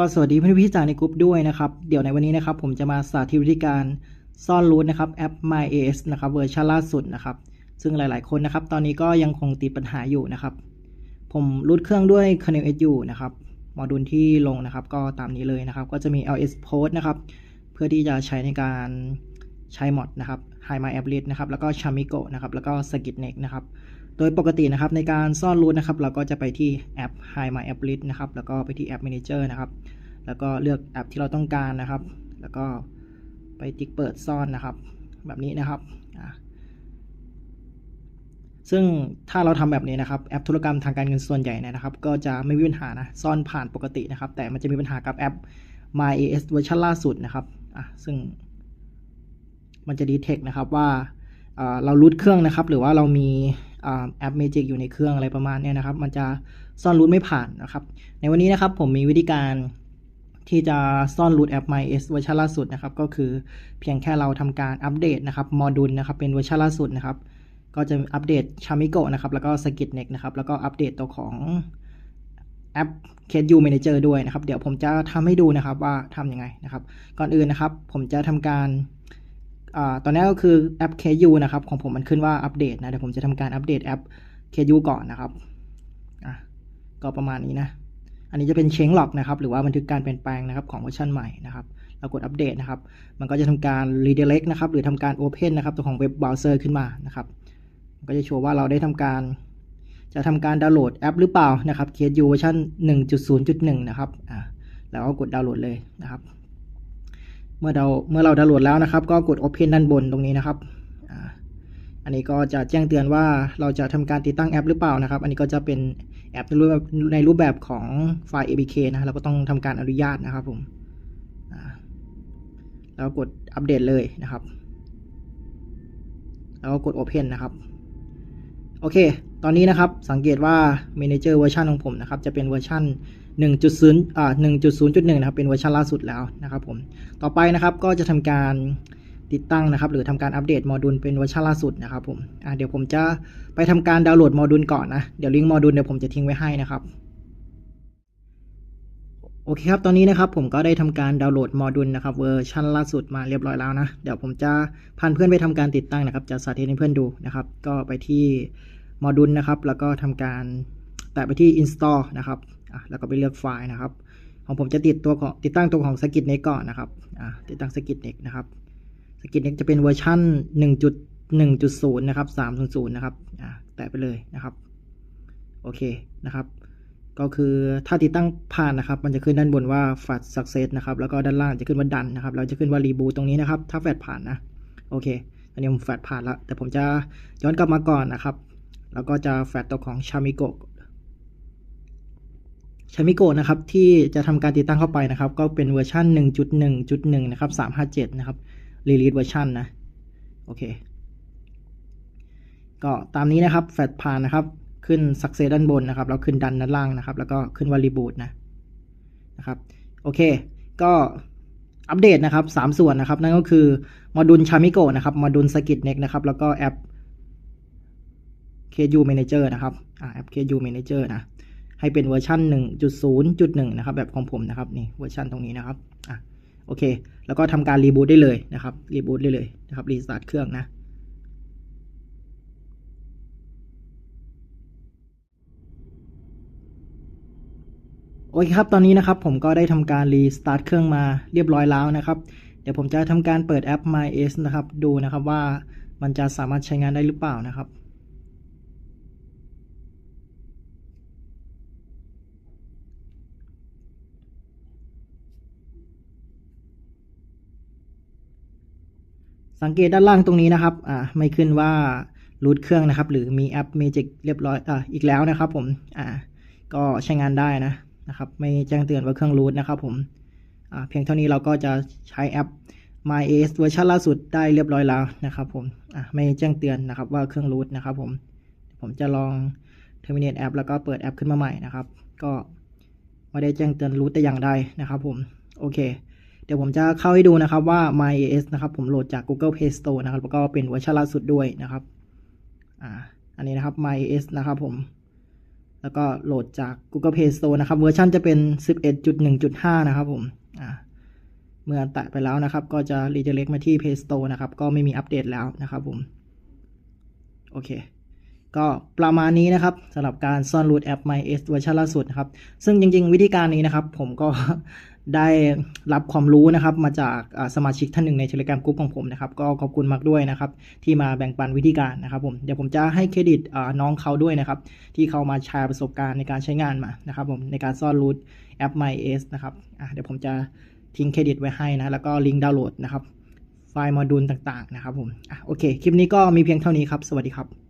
ก็สวัสดีเพื่อนพี่ๆจากในกลุ่มด้วยนะครับ เดี๋ยวในวันนี้นะครับ ผมจะมาสาธิตวิธีการซ่อนรูทนะครับแอป MyAS นะครับเวอร์ชันล่าสุดนะครับ ซึ่งหลาย ๆ คนนะครับ ตอนนี้ก็ยังคงติดปัญหาอยู่นะครับ ผมรูทเครื่องด้วย Kernel SU นะครับโมดูลที่ลงนะครับ ก็ตามนี้เลยนะครับ ก็จะมี ls post นะครับ เพื่อที่จะใช้ในการใช้มอดนะครับ Hi My App List นะครับ แล้วก็ Chamigo นะครับ แล้วก็ Skitneck นะครับ โดยปกตินะครับในการซ่อนรูทนะครับ เราก็จะไปที่แอป Hi My App List นะครับ แล้วก็ไปที่แอป Manager นะครับ แล้วก็เลือกแอปที่เราต้องการนะครับ แล้วก็ไปติ๊กเปิดซ่อนนะครับ แบบนี้นะครับ ซึ่งถ้าเราทำแบบนี้นะครับ แอปธุรกรรมทางการเงินส่วนใหญ่เนี่ยนะครับ ก็จะไม่มีปัญหานะ ซ่อนผ่านปกตินะครับ แต่มันจะมีปัญหากับแอป MyAS เวอร์ชันล่าสุดนะครับอะซึ่งมันจะดีเทคนะครับว่าเรารูทเครื่องนะครับ หรือว่าเรามี แอป Magic อยู่ในเครื่องอะไรประมาณนี้นะครับ มันจะซ่อนรูทไม่ผ่านนะครับ ในวันนี้นะครับผมมีวิธีการที่จะซ่อนรูทแอป MyS เวอร์ชันล่าสุดนะครับ ก็คือเพียงแค่เราทำการอัปเดตนะครับโมดูลนะครับเป็นเวอร์ชันล่าสุดนะครับ ก็จะอัปเดต Chamigo นะครับ แล้วก็ Skitneck นะครับ แล้วก็อัปเดตตัวของแอป c a s e u Manager ด้วยนะครับ เดี๋ยวผมจะทำให้ดูนะครับว่าทำยังไงนะครับ ก่อนอื่นนะครับ ผมจะทำการ ตอนนี้ก็คือแอป c a s e u นะครับ ของผมมันขึ้นว่าอัปเดตนะเดี๋ยวผมจะทำการอัปเดตแอป c a s e u ก่อนนะครับก็ประมาณนี้นะ อันนี้จะเป็นเชงล็อกนะครับ หรือว่าบันทึกการเปลี่ยนแปลงนะครับของเวอร์ชันใหม่นะครับ เรากดอัปเดตนะครับ มันก็จะทำการ redirect นะครับ หรือทำการ open นะครับ ตัวของเว็บเบราว์เซอร์ขึ้นมานะครับ ก็จะโชว์ว่าเราได้ทำการ จะทำการดาวน์โหลดแอปหรือเปล่านะครับ KU เวอร์ชัน1.0.1 นะครับ อ่า แล้วก็กดดาวน์โหลดเลยนะครับ เมื่อเราเมื่อเราดาวน์โหลดแล้วนะครับ ก็กด Open ด้านบนตรงนี้นะครับอันนี้ก็จะแจ้งเตือนว่าเราจะทำการติดตั้งแอปหรือเปล่านะครับ อันนี้ก็จะเป็นแอปในรูปแบบในรูปแบบของไฟล์ APK นะเราก็ต้องทำการอนุญาตนะครับผมแล้วกดอัปเดตเลยนะครับ แล้วก็กด Open นะครับ โอเค ตอนนี้นะครับสังเกตว่า Manager เวอร์ชันของผมนะครับ จะเป็นเวอร์ชัน 1.0อ่า1.0.1 นะครับ เป็นเวอร์ชันล่าสุดแล้วนะครับผม ต่อไปนะครับก็จะทำการติดตั้งนะครับหรือทำการอัปเดตโมดูลเป็นเวอร์ชันล่าสุดนะครับผมเดี๋ยวผมจะไปทำการดาวน์โหลดโมดูลก่อนนะ เดี๋ยวลิงก์โมดูลเดี๋ยวผมจะทิ้งไว้ให้นะครับ โอเคครับ ตอนนี้นะครับผมก็ได้ทำการดาวน์โหลดโมดูลนะครับเวอร์ชันล่าสุดมาเรียบร้อยแล้วนะ เดี๋ยวผมจะพานเพื่อนไปทำการติดตั้งนะครับ จะสาธิตให้เพื่อนดูนะครับ ก็ไปที่โมดูลนะครับ แล้วก็ทำการแตะไปที่ install นะครับ อะแล้วก็ไปเลือกไฟล์นะครับ ของผมจะติดตัวของติดตั้งตัวของสกิทเน็กก่อนนะครับอ่าติดตั้งสกิทเน็กนะครับสกิทเน็กจะเป็นเวอร์ชัน1.1.0 นะครับ3.0 นะครับอ่าแตะไปเลยนะครับ โอเคนะครับ ก็คือถ้าติดตั้งผ่านนะครับ มันจะขึ้นด้านบนว่า fast success นะครับ แล้วก็ด้านล่างจะขึ้นว่าดันนะครับแล้วจะขึ้นว่า reboot ตรงนี้นะครับ ถ้าแฟดผ่านนะ โอเค อันนี้ผมแฟดผ่านแล้ว แต่ผมจะย้อนกลับมาก่อนนะครับ แล้วก็จะแฟดตัวของ Chamigo ชามิโกะนะครับที่จะทำการติดตั้งเข้าไปนะครับ ก็เป็นเวอร์ชัน1.1.1 นะครับ 357 นะครับรีลีสเวอร์ชันนะ โอเค ก็ตามนี้นะครับ แฟลชผ่านนะครับ ขึ้น success ด้านบนนะครับ แล้วขึ้นดันด้านล่างนะครับ แล้วก็ขึ้นว่า reboot นะนะครับ โอเค ก็อัปเดตนะครับ 3 ส่วนนะครับ นั่นก็คือโมดูลชามิโกะนะครับโมดูลสกิทเน็กนะครับ แล้วก็แอป KU Manager นะครับอ่าแอป KU Manager นะ ให้เป็นเวอร์ชัน1.0.1 นะครับ แบบของผมนะครับนี่เวอร์ชันตรงนี้นะครับอะโอเค แล้วก็ทำการรีบูตได้เลยนะครับรีบูตได้เลยนะครับรีสตาร์ทเครื่องนะโอเคครับ ตอนนี้นะครับผมก็ได้ทำการรีสตาร์ทเครื่องมาเรียบร้อยแล้วนะครับ เดี๋ยวผมจะทำการเปิดแอป MyS นะครับ ดูนะครับว่ามันจะสามารถใช้งานได้หรือเปล่านะครับ สังเกตด้านล่างตรงนี้นะครับ อ่า ไม่ขึ้นว่ารูทเครื่องนะครับ หรือมีแอป Magic เรียบร้อย อ่า อีกแล้วนะครับผม อ่า ก็ใช้งานได้นะ นะครับ ไม่แจ้งเตือนว่าเครื่องรูทนะครับผม อ่า เพียงเท่านี้เราก็จะใช้แอป MyAS เวอร์ชันล่าสุดได้เรียบร้อยแล้วนะครับผม อ่า ไม่แจ้งเตือนนะครับว่าเครื่องรูทนะครับผม ผมจะลอง terminate แอปแล้วก็เปิดแอปขึ้นมาใหม่นะครับ ก็ไม่ได้แจ้งเตือนรูทแต่อย่างใดนะครับผม โอเค เดี๋ยวผมจะเข้าให้ดูนะครับว่า MyAS นะครับ ผมโหลดจาก Google Play Store นะครับ แล้วก็เป็นเวอร์ชันล่าสุดด้วยนะครับ อ่า อันนี้นะครับ MyAS นะครับผม แล้วก็โหลดจาก Google Play Store นะครับ เวอร์ชันจะเป็น 11.1.5 นะครับผม อ่า เมื่อแตะไปแล้วนะครับ ก็จะ redirect มาที่ Play Store นะครับ ก็ไม่มีอัปเดตแล้วนะครับผม โอเค ก็ประมาณนี้นะครับสำหรับการซ่อนรูทแอป MyS เวอร์ชันล่าสุดนะครับ ซึ่งจริง ๆ วิธีการนี้นะครับ ผมก็ได้รับความรู้นะครับ มาจากสมาชิกท่านหนึ่งใน Telegram กลุ่มของผมนะครับ ก็ขอบคุณมากด้วยนะครับ ที่มาแบ่งปันวิธีการนะครับผมเดี๋ยวผมจะให้เครดิตน้องเขาด้วยนะครับ ที่เขามาแชร์ประสบการณ์ในการใช้งานมานะครับผมในการซ่อนรูทแอป MyS นะครับเดี๋ยวผมจะทิ้งเครดิตไว้ให้นะแล้วก็ลิงก์ดาวน์โหลดนะครับไฟล์โมดูลต่างๆนะครับผมอโอเคคลิปนี้ก็มีเพียงเท่านี้ครับ สวัสดีครับ